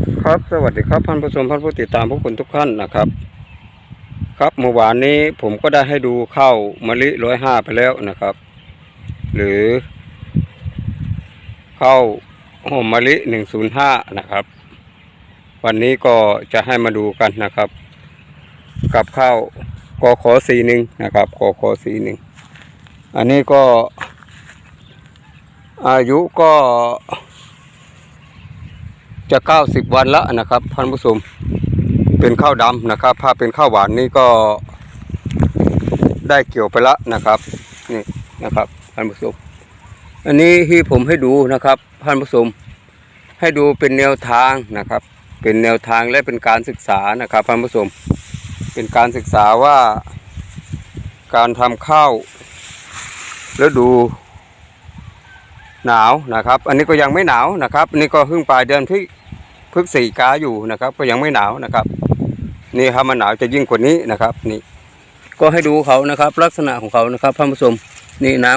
ครับสวัสดีครับท่านผู้ชมท่านผู้ติดตามพวกคุณทุกท่านนะครับ ครับเมื่อวานนี้ผมก็ได้ให้ดูข้าวมะลิร้อยห้าไปแล้วนะครับ หรือข้าวหอมมะลิหนึ่งศูนย์ห้านะครับ วันนี้ก็จะให้มาดูกันนะครับ กับข้าวกขอสีหนึ่งนะครับกขอสีหนึ่งอันนี้ก็อายุก็ จะเก้าสิบวันละนะครับท่านผู้ชมเป็นข้าวดำนะครับถ้าเป็นข้าวหวานนี่ก็ได้เกี่ยวไปละนะครับนี่นะครับท่านผู้ชมอันนี้ที่ผมให้ดูนะครับท่านผู้ชมให้ดูเป็นแนวทางนะครับ เป็นแนวทางและเป็นการศึกษานะครับท่านผู้ชมเป็นการศึกษาว่า การทำข้าวฤดูหนาวนะครับ อันนี้ก็ยังไม่หนาวนะครับอันนี้ก็เพิ่งปลายเดือนพฤ พฤศจิกาอยู่นะครับ ก็ยังไม่หนาวนะครับ นี่ครับมันหนาวจะยิ่งกว่านี้นะครับ นี่ ก็ให้ดูเขานะครับ ลักษณะของเขานะครับท่านผู้ชมนี่น้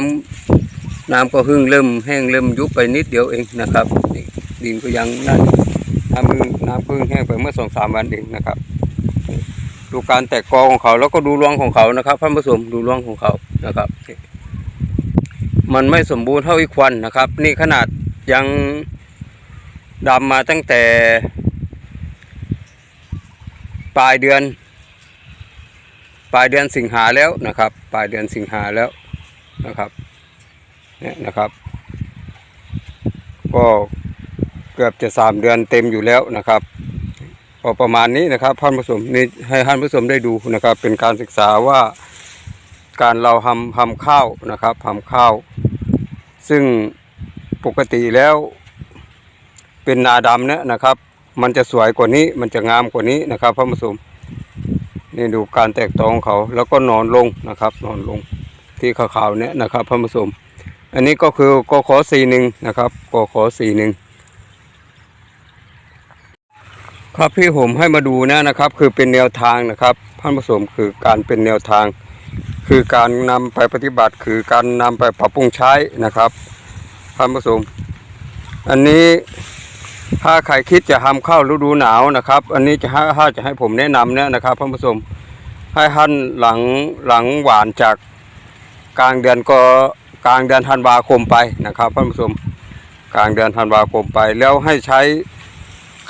ำน้ำก็เพิ่งเริ่มแห้งเริ่มยุบไปนิดเดียวเองนะครับนี่ดินก็ยังนั่นน้ำพิ่งน้ำพิ่งแห้งไปเมื่อสองสามวันเองนะครับ ดูการแตกกอของเขาแล้วก็ดูรวงของเขานะครับท่านผู้ชมดูรวงของเขานะครับ มันไม่สมบูรณ์เท่าอีควันนะครับ นี่ขนาดยัง ดำมาตั้งแต่ ปลายเดือน ปลายเดือนสิงหาแล้วนะครับ ปลายเดือนสิงหาแล้วนะครับเนี่ยนะครับ ก็เกือบจะสามเดือนเต็มอยู่แล้วนะครับพอประมาณนี้นะครับท่านผู้ชมนี่ให้ท่านผู้ชมได้ดูนะครับ เป็นการศึกษาว่าการเราทำทำข้าวนะครับทำข้าว ซึ่งปกติแล้ว เป็นนาดำเนี่ยนะครับ มันจะสวยกว่านี้มันจะงามกว่านี้นะครับพระผู้ชมนี่ดูการแตกตองเขาแล้วก็นอนลงนะครับ นอนลงที่ขาวๆเนี่ยนะครับพระผู้ชมอันนี้ก็คือกขอสีหนึ่งนะครับกขอสีหนึ่งครับพี่ผมให้มาดูนะนะครับ คือเป็นแนวทางนะครับท่านผู้ชมคือการเป็นแนวทาง คือการนำไปปฏิบัติ คือการนำไปปรับปรุงใช้นะครับท่านผู้ชมอันนี้ ถ้าใครคิดจะทำข้าวฤดูหนาวนะครับ อันนี้จะห้ถ้าจะให้ผมแนะนำเนี่ยนะครับท่านผู้ชมให้ท่านหลังหลังหวานจากกลางเดือนก็กลางเดือนธันวาคมไปนะครับท่านผู้ชมกลางเดือนธันวาคมไป แล้วให้ใช้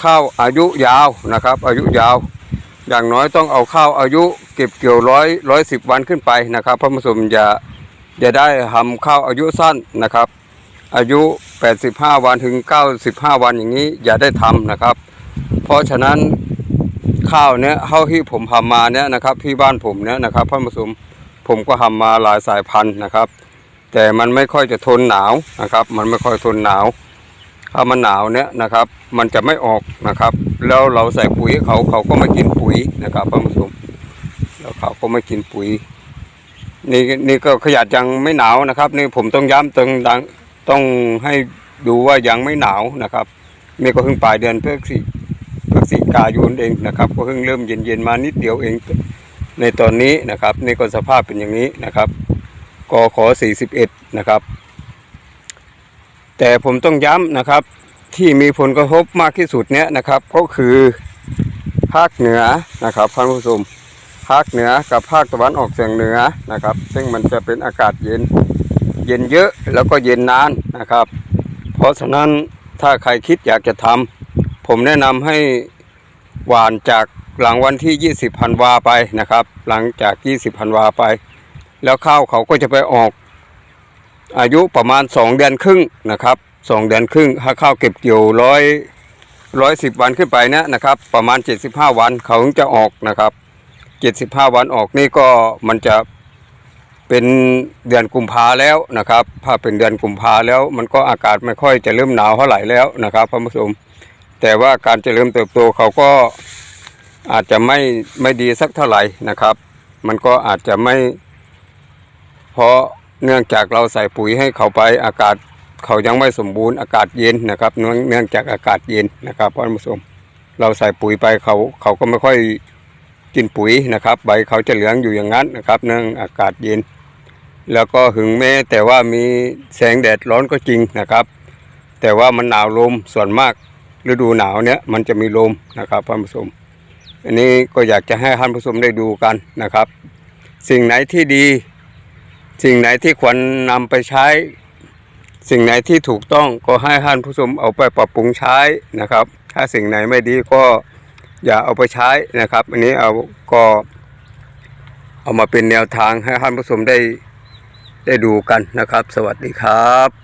ข้าวอายุยาวนะครับ อายุยาว อย่างน้อยต้องเอาข้าวอายุเก็บเกี่ยวร้อยร้อยสิบวันขึ้นไปนะครับพระมสมอย่าอย่าได้ทำข้าวอายุสั้นนะครับ อายุ 85 วันถึง 95 วันอย่างนี้อย่าได้ทำนะครับ เพราะฉะนั้นข้าวเนี้ยเท่าที่ผมทำมาเนี้ยนะครับ ที่บ้านผมเนี้ยนะครับพระมสมผมก็ทำมาหลายสายพันธุ์นะครับ แต่มันไม่ค่อยจะทนหนาวนะครับ มันไม่ค่อยทนหนาวถ้ามันหนาวเนี่ยนะครับ มันจะไม่ออกนะครับ แล้วเราใส่ปุ๋ยเขาเขาก็ไม่กินปุ๋ยนะครับท่านผู้ชมแล้วเขาก็ไม่กินปุ๋ยนี่นี่ก็ขยัดยังไม่หนาวนะครับ นี่ผมต้องย้ำต้องดัง ต้องให้ดูว่ายังไม่หนาวนะครับนี่ก็เพิ่งปลายเดือนพฤศจิพฤศจิกายนเองนะครับ ก็เพิ่งเริ่มเย็นๆมานิดเดียวเองในตอนนี้นะครับนี่ก็สภาพเป็นอย่างนี้นะครับกขอ41นะครับ แต่ผมต้องย้ำนะครับ ที่มีผลกระทบมากที่สุดเนี้ยนะครับ ก็คือภาคเหนือนะครับท่านผู้ชมภาคเหนือกับภาคตะวันออกเฉียงเหนือนะครับ ซึ่งมันจะเป็นอากาศเย็น เย็นเยอะแล้วก็เย็นนานนะครับ เพราะฉะนั้นถ้าใครคิดอยากจะทำผมแนะนำให้หวานจากหลังวันที่ 20พันวาไปนะครับ หลังจาก 20พันวาไป แล้วข้าวเขาก็จะไปออก อายุประมาณ 2 เดือนครึ่งนะครับ 2 เดือนครึ่งถ้าข้าวเก็บเกี่ยวร้อยร้อยสิบวันขึ้นไปเนะนะครับ ประมาณ 75 วันเขาถึงจะออกนะครับ 75 วันออกนี่ก็มันจะ เป็นเดือนกุมภาแล้วนะครับ ถ้าเป็นเดือนกุมภาแล้ว มันก็อากาศไม่ค่อยจะเริ่มหนาวเท่าไหร่แล้วนะครับท่านผู้ชม แต่ว่าการจเจริญเติบโตเขาก็อาจจะไม่ไม่ดีสักเท่าไหร่นะครับ มันก็อาจจะไม่ เพราะเนื่องจากเราใส่ปุ๋ยให้เขาไปอากาศเขายังไม่สมบูรณ์อากาศเย็นนะครับ เนื่องเนื่องจากอากาศเย็นนะครับท่านผู้ชม เราใส่ปุ๋ยไปเขาเขาก็ไม่ค่อย กินปุ๋ยนะครับ ใบเขาจะเหลืองอยู่อย่างนั้นนะครับ เนื่องอากาศเย็น แล้วก็หึงแม้แต่ว่ามีแสงแดดร้อนก็จริงนะครับ แต่ว่ามันหนาวลมส่วนมากฤดูหนาวเนี้ยมันจะมีลมนะครับท่านผู้ชมอันนี้ก็อยากจะให้ท่านผู้ชมได้ดูกันนะครับ สิ่งไหนที่ดี สิ่งไหนที่ควรนำไปใช้ สิ่งไหนที่ถูกต้องก็ให้ท่านผู้ชมเอาไปปรับปรุงใช้นะครับ ถ้าสิ่งไหนไม่ดีก็ อย่าเอาไปใช้นะครับ อันนี้เอาก็เอามาเป็นแนวทางให้ท่านผู้ชมได้ได้ดูกันนะครับ สวัสดีครับ